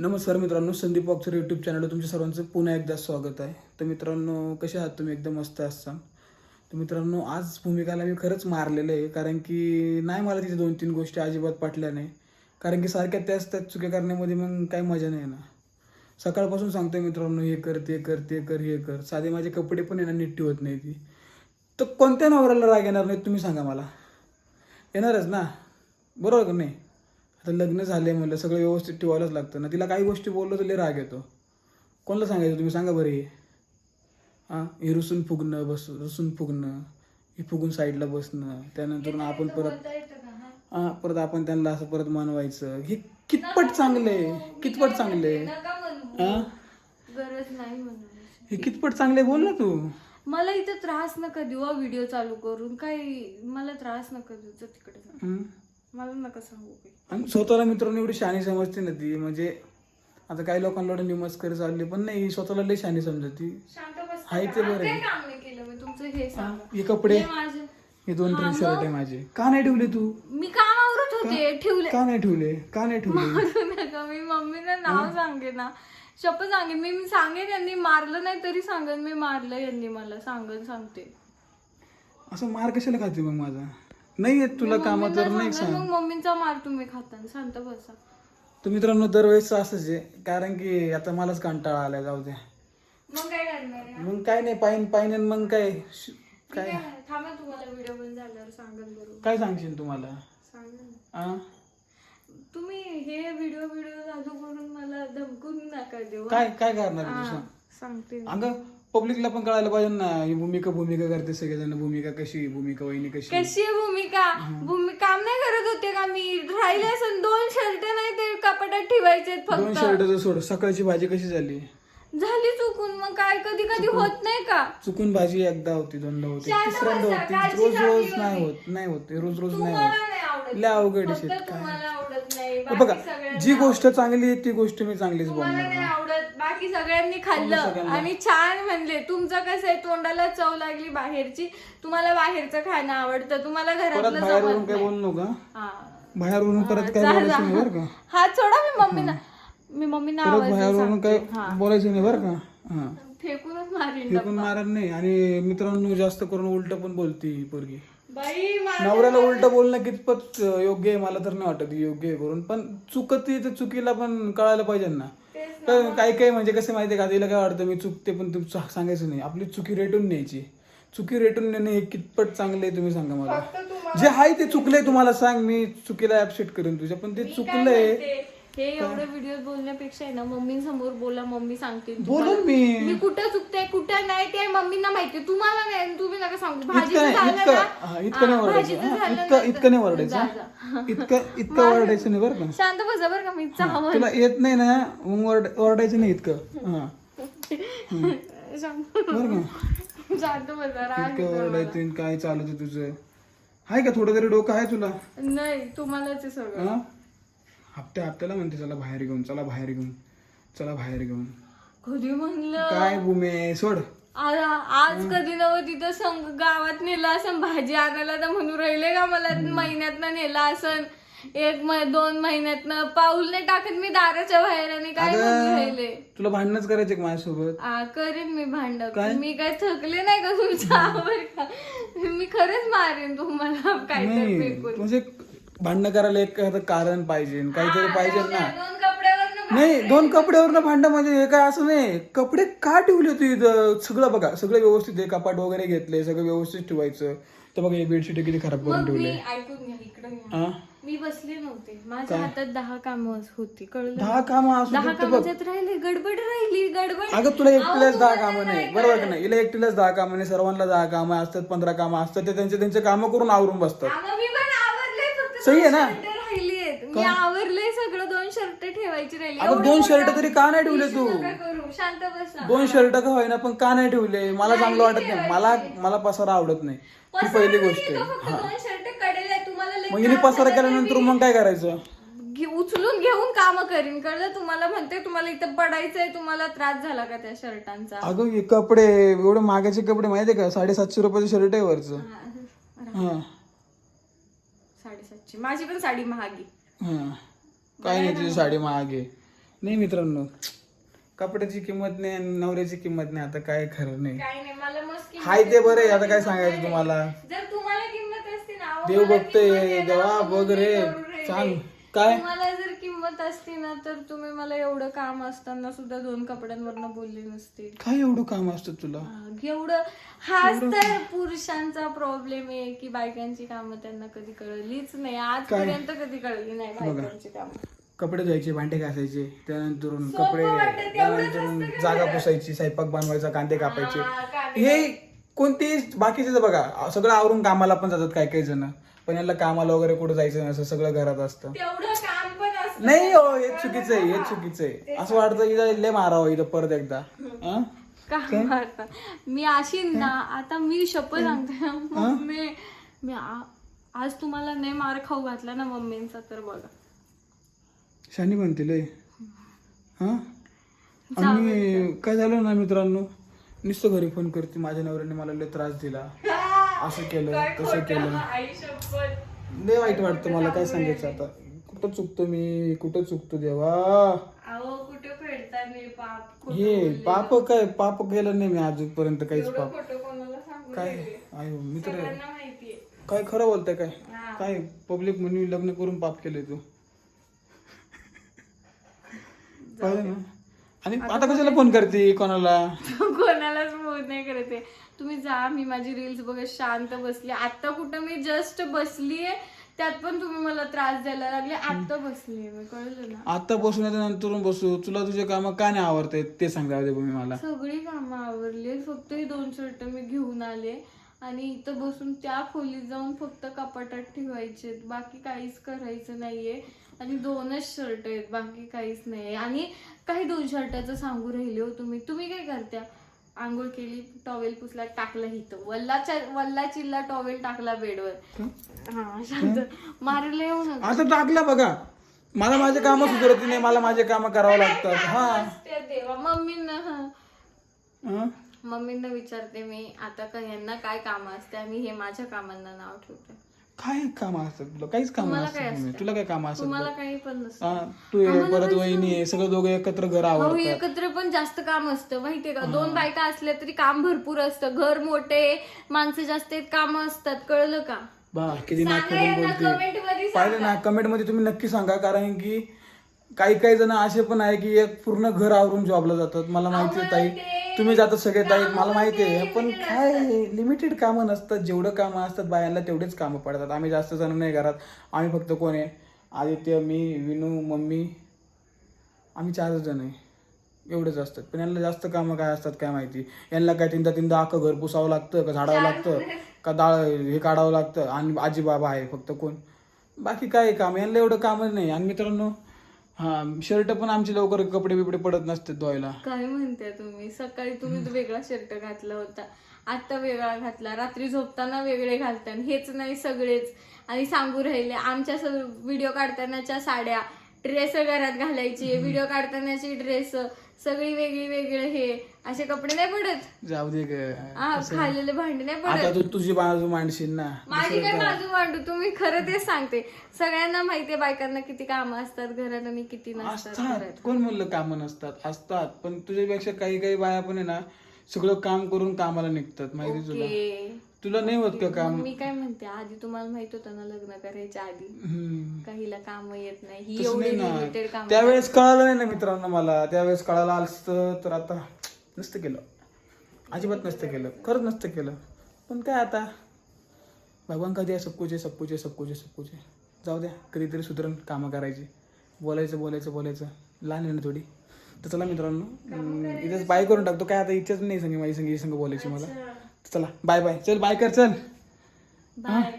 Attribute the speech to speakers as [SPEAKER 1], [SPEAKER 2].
[SPEAKER 1] नमस्कार मित्रांनो Sandeep boxer YouTube चॅनलवर तुमच्या सर्वांचं पुन्हा एकदा स्वागत आहे. तर मित्रांनो कसे आहात तुम्ही? एकदम मस्त असता. तर मित्रांनो आज भूमिकाला मी खरंच मारलेलं आहे कारण की नाही मला तिथे दोन तीन गोष्टी अजिबात पाटल्या नाही. कारण की सारख्या त्याच त्याच चुक्या करण्यामध्ये मग काही मजा नाही ना. सकाळपासून सांगतोय मित्रांनो हे कर ते कर ते कर हे कर. साधे माझे कपडे पण येणार नीट ठेवत नाही ती. तर कोणत्या नवऱ्याला राग येणार नाही तुम्ही सांगा मला. येणारच ना. बरोबर का नाही? आता लग्न झाले म्हणलं सगळं व्यवस्थित ठेवायलाच लागतं. ना तिला काही गोष्टी बोललो तर लय राग येतो. कोणाला सांगायचं तुम्ही? सांगा बरं हे. हां हे रुसून फुगणं बस रुसून फुगणं हे फुगून साईडला बसणं त्यानंतर आपण परत हां? परत आपण त्यांना असं परत मानवायचं. हे कितपट चांगलं आहे कितपट चांगलं आहे हां
[SPEAKER 2] गरज नाही म्हणून
[SPEAKER 1] हे कितपट चांगले बोल ना तू.
[SPEAKER 2] मला इथे त्रास नका देऊ व्हिडिओ चालू करून. काही मला त्रास नका देऊ जा तिकडे जा.
[SPEAKER 1] हं?
[SPEAKER 2] मला नका सांगू काही.
[SPEAKER 1] आणि स्वतःला मित्रांनो एवढी शहाणी समजते ना ती म्हणजे आता काही लोकांना एवढं निमस्करी चालली पण नाही स्वतःला लई शहाणी समजते.
[SPEAKER 2] शांत बस.
[SPEAKER 1] हाय ते बरं. आहे.
[SPEAKER 2] काही काम नाही केलं मी तुमचं हे सांगा.
[SPEAKER 1] हे कपडे?
[SPEAKER 2] हे माझे.
[SPEAKER 1] हे दोन तीन शर्ट आहे माझे. का नाही ठेवले तू?
[SPEAKER 2] मी काम आवरत होते ठेवले.
[SPEAKER 1] का नाही ठेवले? का नाही ठेवले?
[SPEAKER 2] मारू नका मी मम्मीला नाव सांगे ना. शपथ सांगे मी मी सांगेन यांनी मारलं नाही तरी सांगेन. मी मारलं यांनी मला सांगेन सांगते.
[SPEAKER 1] असं मार कशाला खाते मग माझा? नाही येत तुला कामात तर नाही सांग.
[SPEAKER 2] मग मम्मींचा मार तुम्ही खाताना शांत बसा.
[SPEAKER 1] तर मित्रांनो दरवेळेस असंच आहे कारण की आता मलाच कंटाळा आलाय जाऊ दे.
[SPEAKER 2] मग काय करणार आहे?
[SPEAKER 1] मग काय नाही पाईन पाईन आणि मग काय? श- काय?
[SPEAKER 2] थांबा तुम्हाला व्हिडिओ बंद झाल्यावर बरोबर.
[SPEAKER 1] काय सांगशील तुम्हाला?
[SPEAKER 2] सांगेन ना.
[SPEAKER 1] आ?
[SPEAKER 2] तुम्ही हे व्हिडिओ व्हिडिओ चालू करून मला धमकून नका देऊ हा.
[SPEAKER 1] काय काय करणार आहे तू
[SPEAKER 2] हा,
[SPEAKER 1] सांग?
[SPEAKER 2] सांगते
[SPEAKER 1] अगं पब्लिकला पण कळायला पाहिजे ना ही भूमिका भूमिका करते सगळेजण भूमिका कशी भूमिका वहिनी कशी?
[SPEAKER 2] कशी आहे भूमिका भूमिका काम नाही करत होते का मी राहिले असं दोन शर्ट नाही ते कपाटात ठेवायचे
[SPEAKER 1] दोन
[SPEAKER 2] फक्त.
[SPEAKER 1] शर्ट सोड सकाळची भाजी कशी झाली?
[SPEAKER 2] झाली चुकून मग काय? कधी कधी होत नाही का?
[SPEAKER 1] चुकून भाजी एकदा होती दोनदा होती
[SPEAKER 2] शांत
[SPEAKER 1] तिसऱ्यांदा
[SPEAKER 2] बसा,
[SPEAKER 1] होती. रोज रोज नाही
[SPEAKER 2] होती.
[SPEAKER 1] नाही होत रोज रोज नाही
[SPEAKER 2] तुम्हाला
[SPEAKER 1] होत.
[SPEAKER 2] नाही आवडत
[SPEAKER 1] लय अवघड
[SPEAKER 2] फक्त
[SPEAKER 1] शेत काय
[SPEAKER 2] तुम्हाला आवडत नाही.
[SPEAKER 1] बघा
[SPEAKER 2] सगळ्यांना
[SPEAKER 1] जी गोष्ट चांगली आहे ती गोष्ट मी चांगलीच
[SPEAKER 2] तुम्हाला
[SPEAKER 1] बोलणार
[SPEAKER 2] नाही आवडत बाकी सगळ्यांनी खाल्लं.
[SPEAKER 1] सगळ्यांना.
[SPEAKER 2] आणि छान म्हणले तुमचं कसं आहे तोंडाला चव लागली बाहेरची. तुम्हाला बाहेरचं खाणं आवडतं तुम्हाला
[SPEAKER 1] परत
[SPEAKER 2] घरातलं
[SPEAKER 1] बाहेरवरून
[SPEAKER 2] जमत
[SPEAKER 1] काय
[SPEAKER 2] नाही.
[SPEAKER 1] बोलू नका.
[SPEAKER 2] हा.
[SPEAKER 1] बाहेरवरून परत काय
[SPEAKER 2] जा,
[SPEAKER 1] बोलायचं. नाही बरं का?
[SPEAKER 2] हात सोडा मी मम्मीना मी मम्मीना
[SPEAKER 1] परत
[SPEAKER 2] आवाज
[SPEAKER 1] बाहेरवरून काय
[SPEAKER 2] सांगते. हा.
[SPEAKER 1] बोलायचं नाही बरं का? हा.
[SPEAKER 2] फेकूनच मारीन
[SPEAKER 1] हे पण मारत नाही. आणि मित्रांनो जास्त करून उलट पण बोलती ही पोरगी. नवऱ्याला उलट बोलणं कितपत योग्य आहे मला तर नाही वाटत योग्य आहे करून. पण चुकती तर चुकीला पण कळायला पाहिजे ना. तर काही काही म्हणजे कसं माहितीये का तिला काय वाटतं मी चुकते पण तू सा- सांगायचं नाही. आपली चुकी रेटून न्यायची. चुकी रेटून नेणे हे कितपत चांगले आहे तुम्ही सांगा मला. जे आहे ते चुकलंय तुम्हाला सांग मी चुकीला ऍपसेट करेन तुझ्या. पण ते चुकलंय
[SPEAKER 2] हे एवढं व्हिडिओ बोलण्यापेक्षा आहे ना मम्मी समोर बोला मम्मी सांगते
[SPEAKER 1] बोलून मी.
[SPEAKER 2] मी कुठं चुकते कुठं नाही ते मम्मींना माहिती तुम्हाला नाही तुम्ही नका सांगू.
[SPEAKER 1] इतकं
[SPEAKER 2] भाजीचं
[SPEAKER 1] नाही
[SPEAKER 2] झालं
[SPEAKER 1] इतकं हा, इतकं नाही
[SPEAKER 2] हा,
[SPEAKER 1] वरडायचं हा, इतकं इतकं नाही वरडायचं. हा. इतकं इतकं वरडायचं नाही बरं का.
[SPEAKER 2] शांत बसा बरं का मी चहा
[SPEAKER 1] तुला येत नाही ना मग वरड- ओरडायचं नाही इतकं. हा.
[SPEAKER 2] शांत
[SPEAKER 1] बरं का.
[SPEAKER 2] शांत बसा राग
[SPEAKER 1] इतकं
[SPEAKER 2] येतो मला.
[SPEAKER 1] ओरडायचं आणि काय चालत तुझं? आहे का थोडं तरी डोकं आहे तुला?
[SPEAKER 2] नाही तुम्हालाच आहे सगळं.
[SPEAKER 1] हा? हप्त्या हप्त्याला म्हणते चला बाहेर घेऊन चला बाहेर घेऊन चला बाहेर घेऊन.
[SPEAKER 2] कधी म्हणलं?
[SPEAKER 1] काय भूमे सोड.
[SPEAKER 2] आ- आज कधी नव तिथं संग गावात नेलं असं भाजी आणायला तर म्हणून राहिले का मला? महिन्यातनं नेला असं एक म- दोन महिन्यातनं पाऊल नाही टाकत मी दाराच्या बाहेर आणि काय म्हणून राहिले?
[SPEAKER 1] तुला भांडणच करायचे का माझ्यासोबत?
[SPEAKER 2] आ, करेन मी भांड
[SPEAKER 1] काय?
[SPEAKER 2] मी काय थकले नाही का तुमच्या? आवर का. मी खरंच मारेन तुम्हाला काय
[SPEAKER 1] नाही
[SPEAKER 2] फेकून.
[SPEAKER 1] म्हणजे भांडणं करायला एक एखादं कारण पाहिजे काहीतरी पाहिजे ना.
[SPEAKER 2] दोन कपड्यावर
[SPEAKER 1] नाही दोन कपड्यावर भांडण म्हणजे हे काय असं नाही. कपडे का ठेवले तू इथं? सगळं बघा सगळं व्यवस्थित आहे. कपाट वगैरे घेतले सगळं व्यवस्थित ठेवायचं. तर बघा हे बेडशीट किती खराब करून
[SPEAKER 2] मग मी
[SPEAKER 1] ठेवले
[SPEAKER 2] ऐकून घ्या इकडे
[SPEAKER 1] हा?
[SPEAKER 2] मी बसले नव्हते. माझ्या हातात दहा कामं होती कळलं
[SPEAKER 1] दहा काम असू
[SPEAKER 2] दहा
[SPEAKER 1] शकतं बघ.
[SPEAKER 2] कामाच्यात राहिले गडबड राहिली गडबड.
[SPEAKER 1] अगं तुला एकटीलाच दहा कामं नाही. बरोबर का नाही? हिला एकटीलाच दहा कामं नाही सर्वांना दहा कामं असतात पंधरा कामं असतात ते त्यांचे त्यांचे कामं करून आवरून बसतात
[SPEAKER 2] आम्हा मी पण आवरले फक्त
[SPEAKER 1] सही आहे ना?
[SPEAKER 2] राहिली मी आवरले सगळं दोन शर्ट ठेवायची राहिली.
[SPEAKER 1] अगं दोन शर्ट तरी का नाही ठेवले तू?
[SPEAKER 2] करू. शांत बसा.
[SPEAKER 1] दोन शर्ट का होईना पण का नाही ठेवले? मला चांगलं वाटत नाही. मला मला पसारा आवडत नाही. ही पहिली गोष्ट
[SPEAKER 2] तो
[SPEAKER 1] आहे
[SPEAKER 2] फक्त दोन शर्ट कडेल आहे. तुम्हाला लई
[SPEAKER 1] मग हिने पसारा केल्यानंतर मग काय करायचं?
[SPEAKER 2] घे- उचलून घेऊन काम करीन. कळलं? तुम्हाला म्हणते तुम्हाला इथं पडायचंय. तुम्हाला त्रास झाला का त्या शर्टांचा?
[SPEAKER 1] अगं हे कपडे एवढे महागाचे कपडे माहितीये का? साडेसातशे रुपयाचं शर्ट आहे वरचं. हा.
[SPEAKER 2] साडेसातशे माझी पण साडी महागी
[SPEAKER 1] हा काय नाही तुझी साडी महाग नाही मित्रांनो कपड्याची किंमत नाही आणि नवऱ्याची किंमत नाही आता काय खरं नाही
[SPEAKER 2] काय नाही मला मस्त किंमत
[SPEAKER 1] हाय ते. बरं आहे, आता काय सांगायचं तुम्हाला?
[SPEAKER 2] जर तुम्हाला किंमत असते ना अहो,
[SPEAKER 1] देव
[SPEAKER 2] मला
[SPEAKER 1] बघतोय,
[SPEAKER 2] किंमत आहे ना,
[SPEAKER 1] देवा
[SPEAKER 2] म्हणून
[SPEAKER 1] बघ रे. सांग, काय?
[SPEAKER 2] तुम्हाला जर किंमत असती ना तर तुम्ही मला एवढं काम असताना सुद्धा दोन कपड्यांवरनं बोलले नसते.
[SPEAKER 1] काय एवढं काम असतं तुला?
[SPEAKER 2] एवढं हाच तर पुरुषांचा प्रॉब्लेम आहे की बायकांची कामं त्यांना कधी कळलीच नाही. आजपर्यंत कधी कळली नाही बायकांची कामं.
[SPEAKER 1] कपडे धुवायचे भांडे घासायचे त्यानंतर कपडे
[SPEAKER 2] वाटतं,
[SPEAKER 1] त्यानंतर जागा. पुसायची स्वयंपाक बनवायचा कांदे कापायचे.
[SPEAKER 2] हा,
[SPEAKER 1] कोणती बाकीचे बघा सगळं आवरून कामाला पण जातात काही काही जण. पण यांना कामाला वगैरे कुठं जायचं नसतं सगळं घरात
[SPEAKER 2] तेवढं असतं
[SPEAKER 1] नाही हो हे चुकीचं आहे हे चुकीचं आहे. असं वाटतं इथं लय मारावं इथं परत एकदा. हं?
[SPEAKER 2] का मारता? मी अशी ना आता मी शपथ सांगते मम्मी मी आ- आज तुम्हाला नाही मार खाऊ घातला ना मम्मींचा तर बघा.
[SPEAKER 1] शानी म्हणते लय. हा? आणि काय झालं ना मित्रांनो? नुसतं घरी फोन करते. माझ्या नवऱ्याने मला लय त्रास दिला. असं केलं तसं केलं.
[SPEAKER 2] आई शपथ.
[SPEAKER 1] लय वाईट वाटतं मला काय सांगायचं आता? कुठं चुकतो मी. कुठं चुकतो देवा?
[SPEAKER 2] अहो कुठे फेडता मी पाप?
[SPEAKER 1] हे
[SPEAKER 2] बोलले.
[SPEAKER 1] पाप काय? पाप केलं नाही मी अजूनपर्यंत काहीच
[SPEAKER 2] एवढं
[SPEAKER 1] पाप.
[SPEAKER 2] खोटं कोणाला सांगू
[SPEAKER 1] काय?
[SPEAKER 2] नये.
[SPEAKER 1] आयो मित्र.
[SPEAKER 2] सगळ्यांना माहितीये.
[SPEAKER 1] काय खरं बोलताय काय?
[SPEAKER 2] हा.
[SPEAKER 1] काय? पब्लिक म्हणून लग्न करून पाप केले तू. पाहिलं ना? आणि आता कशाला फोन करते कोणाला?
[SPEAKER 2] कोणालाच फोन नाही करत. तुम्ही जा मी माझी रील्स बघत शांत बसली. आता कुठं मी जस्ट बसलीये त्यात पण तुम्ही मला त्रास द्यायला लागले. आता बसलीये मी कळलं ना?
[SPEAKER 1] आता बसून येतं नंतर बसू. तुला तुझे काम का नाही आवडते ते सांग जाऊ दे तुम्ही मला?
[SPEAKER 2] सगळी कामं आवरली फक्त हे दोन शर्ट मी घेऊन आले. आणि इथं बसून त्या खोलीत जाऊन फक्त कपाटात ठेवायचे बाकी काहीच करायचं नाहीये. आणि दोनच शर्ट आहेत बाकी काहीच नाही आणि काही दोन शर्टाचं सांगू राहिले हो तुम्ही. तुम्ही काय करत्या आंघोळ केली टॉवेल पुसला टाकला इथं. वल्लाच्या वल्ला चिल्ला टॉवेल टाकला बेडवर. हा शांत. मारले येऊ नका
[SPEAKER 1] आता टाकला बघा. मला माझे काम सुधारत नाही मला माझे काम करावं लागतात. हा.
[SPEAKER 2] त्या देवा. मम्मींना हा.
[SPEAKER 1] हं?
[SPEAKER 2] मम्मींना विचारते मी आता का यांना काय काम असते आणि हे माझ्या कामांना नाव ठेवते
[SPEAKER 1] काय काम असतात तुला? काहीच काम
[SPEAKER 2] तुम्हाला काय असतं?
[SPEAKER 1] तुला काय काम असतात
[SPEAKER 2] तुम्हाला काही पण नसतं.
[SPEAKER 1] हा, तू आहे परत वहिनी आहे सगळं दोघं एकत्र घर आवडतात
[SPEAKER 2] एकत्र पण जास्त काम असतं माहितीये का? दोन बायका असल्या तरी काम भरपूर असतं. घर मोठे माणसं जास्त आहेत काम असतात. कळलं का?
[SPEAKER 1] बा किती नाक
[SPEAKER 2] सांगा यांना कमेंटमध्ये
[SPEAKER 1] पाहिलं ना कमेंटमध्ये तुम्ही नक्की सांगा कारण की काही काही जण असे पण आहे की एक पूर्ण घर आवरून जॉबला जातात. मला माहिती आहे ताई. तुम्ही जातात सगळे ताई. मला माहिती आहे पण काय लिमिटेड कामं नसतात. जेवढं कामं असतात बायांना तेवढेच कामं पडतात. आम्ही जास्त जण नाही घरात. आम्ही फक्त कोण आहे? आदित्य मी विनू मम्मी. आम्ही चारच जण आहे. एवढेच असतात. पण यांना जास्त कामं काय असतात काय माहिती? यांना काय तीनदा तीनदा अख्खं घर पुसावं लागतं का झाडावं लागतं का डाळ हे काढावं लागतं आणि आजी बाबा आहे फक्त कोण? बाकी काय काम? यांना एवढं कामच नाही. आणि मित्रांनो हा शर्ट पण आमचे लवकर कपडे बिपडे पडत नसते धुवायला.
[SPEAKER 2] काय म्हणते तुम्ही? सकाळी तुम्ही तो वेगळा शर्ट घातला होता. आता वेगळा घातला. रात्री झोपताना वेगळे घालता आणि हेच नाही सगळेच. आणि सांगू राहिले आमच्या व्हिडिओ काढतानाच्या साड्या ड्रेस घरात घालायची व्हिडिओ काढतानाची ड्रेस सगळी वेगळी वेगळे हे. असे कपडे नाही पडत?
[SPEAKER 1] जाऊ दे ग.
[SPEAKER 2] हा खाल्लेले भांडे नाही पडत.
[SPEAKER 1] आता तू तुझी बाजू मांडशील ना.
[SPEAKER 2] माझी काय बाजू मांडू? तुम्ही खरं तेच सांगते. सगळ्यांना माहितीये बायकांना किती कामं असतात घरात आणि किती नसतात
[SPEAKER 1] असतात.
[SPEAKER 2] घरात.
[SPEAKER 1] कोण म्हणलं कामं नसतात? असतात. पण तुझ्यापेक्षा काही काही बाया पण आहे ना सगळं काम करून कामाला निघतात माहिती तुला?
[SPEAKER 2] ओके.
[SPEAKER 1] तुला नाही होत का काम?
[SPEAKER 2] मी काय म्हणते आधी तुम्हाला माहीत होतं ना लग्न करायच्या आधी. काहीला काम येत नाही. ही
[SPEAKER 1] तसं
[SPEAKER 2] एवढी
[SPEAKER 1] नाही
[SPEAKER 2] लिमिटेड
[SPEAKER 1] ना
[SPEAKER 2] काम
[SPEAKER 1] त्यावेळेस कळालं नाही ना मित्रांनो मला. त्यावेळेस कळालं असतं तर आता नसतं केलं. अजिबात नसतं केलं. खरंच नसतं केलं. पण काय आता? भगवान कधी आहे? सबकुचे सबकुचे सबकुचे सबकुचे. जाऊ द्या. कधीतरी सुधरण कामं करायची. बोलायचं बोलायचं बोलायचं. लहान आहे ना थोडी. तर चला मित्रांनो इथेच बाय करून टाकतो. काय आता इच्छाच नाही संगी माझी संगी संग बोलायची मला. चला बाय बाय. चल बाय कर चल.
[SPEAKER 2] बाय.